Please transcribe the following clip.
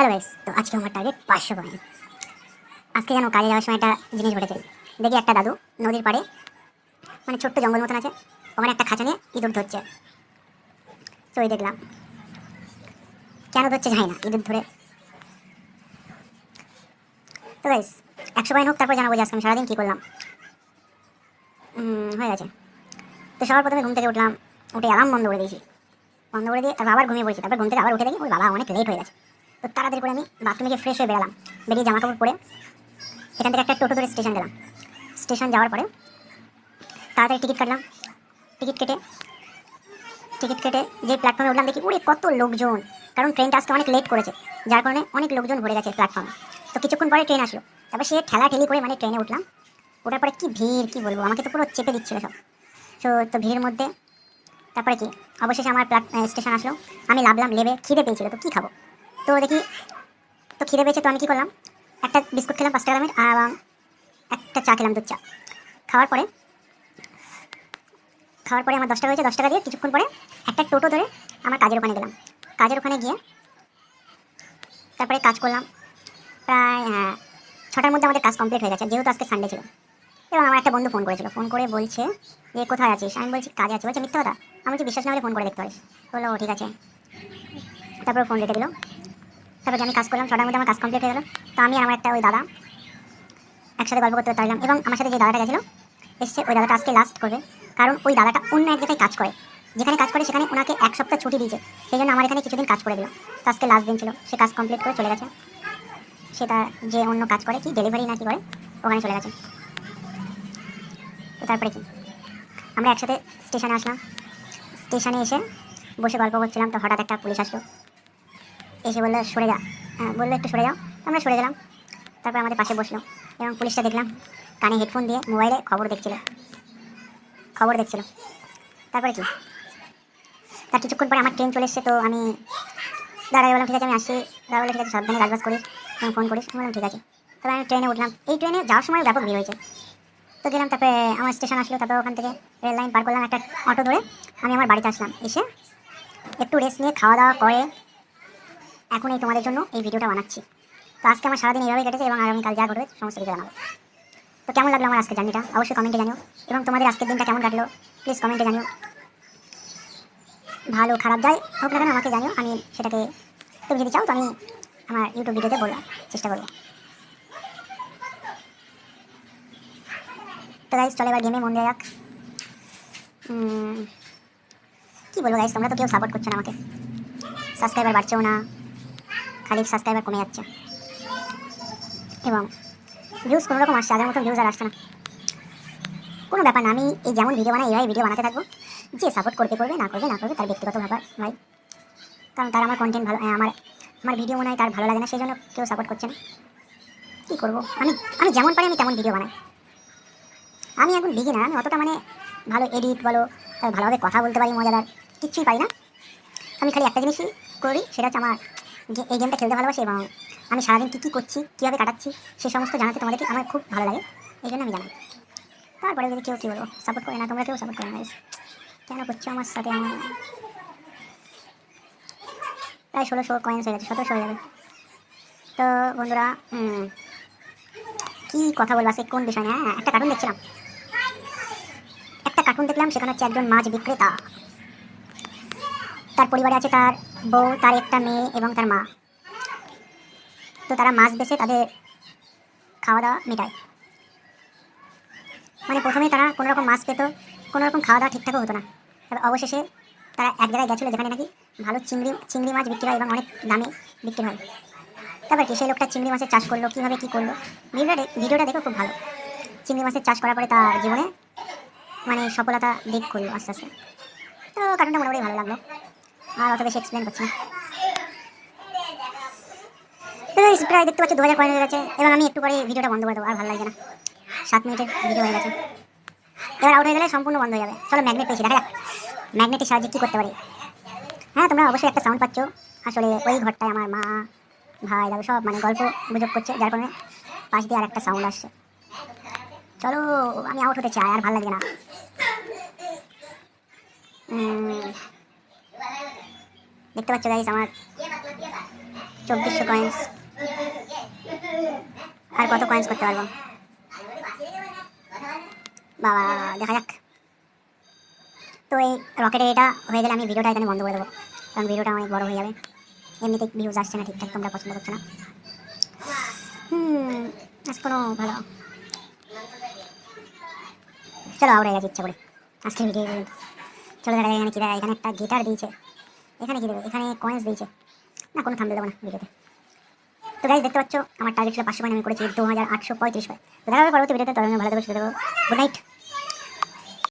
Hello guys তো আজকে আমার টার্গেট পাঁচশো কয়েন আজকে যেন কাজে যাওয়ার সময় একটা জিনিস ঘটেছে। দেখি একটা দাদু নদীর পাড়ে মানে ছোট্ট জঙ্গল মতন আছে, ওখানে একটা খাঁচা নিয়ে ইঁদুর ধরছে। তো ওই দেখলাম। কেন ধরছে জানি না, ইঁদুর ধরে। তো গাইস একশো কয়েন হোক, তারপর জানাব যে আজকে আমি সারাদিন কী করলাম। হয়ে গেছে। তো সবার প্রথমে ঘুম থেকে উঠলাম, উঠে অ্যালার্ম বন্ধ করে দিয়েছি। বন্ধ করে দিয়ে তারপর আবার ঘুমিয়ে পড়েছি। তারপর ঘুম থেকে আবার উঠে দেখি, ওই বাবা অনেক লেট হয়ে গেছে। তো তাড়াতাড়ি করে আমি বাথরুমে গিয়ে ফ্রেশ হয়ে বেরালাম। বেরিয়ে জামা কাপড় পরে এখান থেকে একটা টোটো ধরে স্টেশন গেলাম। স্টেশন যাওয়ার পরে তাড়াতাড়ি টিকিট কাটলাম। টিকিট কেটে টিকিট কেটে যে প্ল্যাটফর্মে উঠলাম দেখি উড়ে কত লোকজন! কারণ ট্রেনটা আজকে অনেক লেট করেছে। যার কারণে অনেক লোকজন ভরে গেছে প্ল্যাটফর্মে তো কিছুক্ষণ পরে ট্রেন আসলো। তারপর সে ঠেলা ঠেলি করে মানে ট্রেনে উঠলাম। ওঠার পরে কি ভিড়, কি বলব? আমাকে তো পুরো চেপে দিচ্ছিল সব। তো তো ভিড়ের মধ্যে তারপরে কি? অবশেষে আমার প্ল্যাট স্টেশন আসলো। আমি লাভলাম লেবে খিদে পেয়েছিল, তো কী খাব? তো দেখি, তো খিদে পেয়েছে তো আমি কী করলাম? একটা বিস্কুট খেলাম পাঁচ টাকা দামের আর একটা চা খেলাম দুধ চা। খাওয়ার পরে খাওয়ার পরে আমার দশ টাকা হয়েছে, দশ টাকা দিয়ে কিছুক্ষণ পরে একটা টোটো ধরে আমার কাজের ওখানে গেলাম। কাজের ওখানে গিয়ে তারপরে কাজ করলাম প্রায় হ্যাঁ ছটার মধ্যে আমাদের কাজ কমপ্লিট হয়ে গেছে, যেহেতু আজকে সানডে ছিল। এবং আমার একটা বন্ধু ফোন করেছিল, ফোন করে বলছে যে, কোথায় আছিস? আমি বলছি, কাজে আছি। বলছে, মিথ্যা কথা? আমি বলছি, বিশ্বাস না হলে ফোন করে দেখতে পারিস। বলল ঠিক আছে। তারপর ফোন রেখে দিল। তারপর আমি কাজ করলাম ছটার মধ্যে আমার কাজ কমপ্লিট হয়ে গেল। তো আমি আর আমার একটা ওই দাদা একসাথে গল্প করতে পারলাম এবং আমার সাথে যে দাদাটা গেছিল, এসছে ওই দাদাটা আজকে লাস্ট করবে। কারণ ওই দাদাটা অন্য এক জায়গায় কাজ করে। যেখানে কাজ করে সেখানে ওনাকে এক সপ্তাহ ছুটি দিয়েছে। সেই জন্য আমার এখানে কিছুদিন কাজ করে দিল। তো আজকে লাস্ট দিন ছিল। সে কাজ কমপ্লিট করে চলে গেছে। সেটা যে অন্য কাজ করে, কি ডেলিভারি না কি করে, ওখানে চলে গেছে। তারপরে কি? আমরা একসাথে স্টেশনে আসলাম। স্টেশনে এসে বসে গল্প করছিলাম। তো হঠাৎ একটা পুলিশ আসলো। এসে বলল সরে যা হ্যাঁ, বলল একটু সরে যাও। আমরা সরে গেলাম। তারপর আমাদের পাশে বসল এবং পুলিশটা দেখলাম কানে হেডফোন দিয়ে মোবাইলে খবর দেখছিল। খবর দেখছিল। তারপরে কি? তার কিছুক্ষণ পরে আমার ট্রেন চলে এসছে তো আমি দাঁড়াই বললাম ঠিক আছে আমি আসছি। দাদা বলে ঠিক আছে সাবধানে কাজবাজ করিস এবং ফোন করিস। বললাম ঠিক আছে। তবে আমি ট্রেনে উঠলাম। এই ট্রেনে যাওয়ার সময় ব্যাপক ভিড় হয়েছে। তো গেলাম তারপরে আমার স্টেশন আসলো তারপর ওখান থেকে রেল লাইন পার করলাম একটা অটো ধরে। আমি আমার বাড়িতে আসলাম। এসে একটু রেস্ট নিয়ে খাওয়া দাওয়া করে এখন এই তোমাদের জন্য এই ভিডিওটা বানাচ্ছি। তো আজকে আমার সারাদিন এইভাবে কেটেছে এবং আগামীকাল যা ঘটবে সমস্ত কিছু জানাব। তো কেমন লাগল আমার আজকে জার্নিটা? অবশ্যই কমেন্টে জানিও। এবং তোমাদের আজকের দিনটা কেমন কাটলো? প্লিজ কমেন্টে জানিও। ভালো, খারাপ যাই হোক না কেন, আমাকে জানিও। আমি সেটাকে, তুমি যদি চাও তো আমি আমার ইউটিউব ভিডিওতে বলার চেষ্টা করব। তো গাইজ চলে এবার গেমে মন দেওয়া যাক। কী বলব গাইজ তোমরা তো কেউ সাপোর্ট করছ না আমাকে। সাবস্ক্রাইবার বাড়ছেও না। খালি সাবস্ক্রাইবার কমে যাচ্ছে। এবং ভিউজ কোনো রকম আসছে, আগের মতন ভিউজ আর আসছে না। কোনো ব্যাপার না, আমি এই যেমন ভিডিও বানাই, এভাবে ভিডিও বানাতে থাকব। যে সাপোর্ট করতে করবে, না করবে না করবে, তার ব্যক্তিগত ব্যাপার, ভাই। কারণ তার আমার কন্টেন্ট ভালো আমার আমার ভিডিও মনে তার ভালো লাগে না, সেই জন্য কেউ সাপোর্ট করছে না। কী করব? আমি আমি যেমন পারি, আমি তেমন ভিডিও বানাই। আমি এখন বিগিনার আমি অতটা মানে ভালো এডিট বলো, ভালোভাবে কথা বলতে পারি, মজাদার, কিচ্ছুই পাই না। আমি খালি একটা জিনিসই করি, সেটা হচ্ছে আমার যে এই গেমটা খেলতে ভালোবাসি এবং আমি সারাদিন কী কী করছি, কীভাবে কাটাচ্ছি, সে সমস্ত জানাতে তোমাদেরকে আমার খুব ভালো লাগে। এই জন্য আমি জানাই। তারপরে যদি কেউ কী বলব সাপোর্ট করে না, তোমরা কেউ সাপোর্ট করে না কেন করছ আমার সাথে আমার? প্রায় ষোলোশো কয়েন্স হয়ে গেছে, সতেরোশো হয়ে যাবে। তো বন্ধুরা কী কথা বলব আজকে কোন বিষয় নিয়ে? হ্যাঁ একটা কার্টুন দেখছিলাম। একটা কার্টুন দেখলাম, সেখানে হচ্ছে একজন মাছ বিক্রেতা। তার পরিবারে আছে তার বউ, তার একটা মেয়ে এবং তার মা। তো তারা মাছ বেছে তাদের খাওয়া দাওয়া মেটায়। মানে প্রথমেই তারা কোনো রকম মাছ পেতো, কোনো রকম খাওয়া দাওয়া ঠিকঠাকও হতো না। তবে অবশেষে তারা এক জায়গায় গেছিল যেখানে নাকি ভালো চিংড়ি চিংড়ি মাছ বিক্রি হয় এবং অনেক দামে বিক্রি হয়। তারপর কি সেই লোকটা চিংড়ি মাছের চাষ করল, কীভাবে কী করল? ভিডিওটা ভিডিওটা দেখো, খুব ভালো। চিংড়ি মাছের চাষ করার পরে তার জীবনে মানে সফলতা দিক করল আস্তে আস্তে। তো কারণটা মোটামুটি ভালো লাগল। আর অত বেশি এক্সপ্লেন করছি না। প্রায় দেখতে পাচ্ছি দু হাজার কয়েন হয়ে গেছে এবং আমি একটু পরে ভিডিওটা বন্ধ করে দেবো, আর ভালো লাগছে না। সাত মিনিটের ভিডিও হয়ে গেছে। এবার আউট হয়ে গেলে সম্পূর্ণ বন্ধ হয়ে যাবে। চলো ম্যাগনেট পেয়েছি, দেখা ম্যাগনেটের সাহায্যে কী করতে পারি। হ্যাঁ তোমরা অবশ্যই একটা সাউন্ড পাচ্ছ। আসলে ওই ঘরটায় আমার মা, ভাই, দাদু সব মানে গল্প গুজব করছে, যার কারণে পাশ দিয়ে আর একটা সাউন্ড আসছে। চলো, আমি আউট হতে চাই, আর ভালো লাগে না। দেখতে পাচ্ছ গাইস আমার চব্বিশশো কয়েন্স আর কত কয়েন্স করতে পারব? বাবা, দেখা যাক। তো এই রকেটে এটা হয়ে গেলে আমি ভিডিওটা এখানে বন্ধ করে দেবো। কারণ ভিডিওটা অনেক বড় হয়ে যাবে। এমনিতে ভিউজ আসছে না ঠিকঠাক, তোমরা পছন্দ করছ না। হুম, আজ কোনো ভালো। চলো গেছে ইচ্ছা করে। আজকে ভিডিও চলো, দেখা এখানে কী এখানে একটা গিটার দিয়েছে। এখানে কি দেবে? এখানে কয়েন্স দিয়েছে। না, কোনো থামলে দেবো না ভিডিওতে। তো গাইজ দেখতে পাচ্ছ, আমার টার্গেট ছিল পাঁচশো পয়েন্ট আমি করেছি দু হাজার আটশো পঁয়ত্রিশ পয়েন্ট তো দেখা হবে পরবর্তী ভিডিওতে তবে ভালো থাকবে সুস্থ দেবো গুড নাইট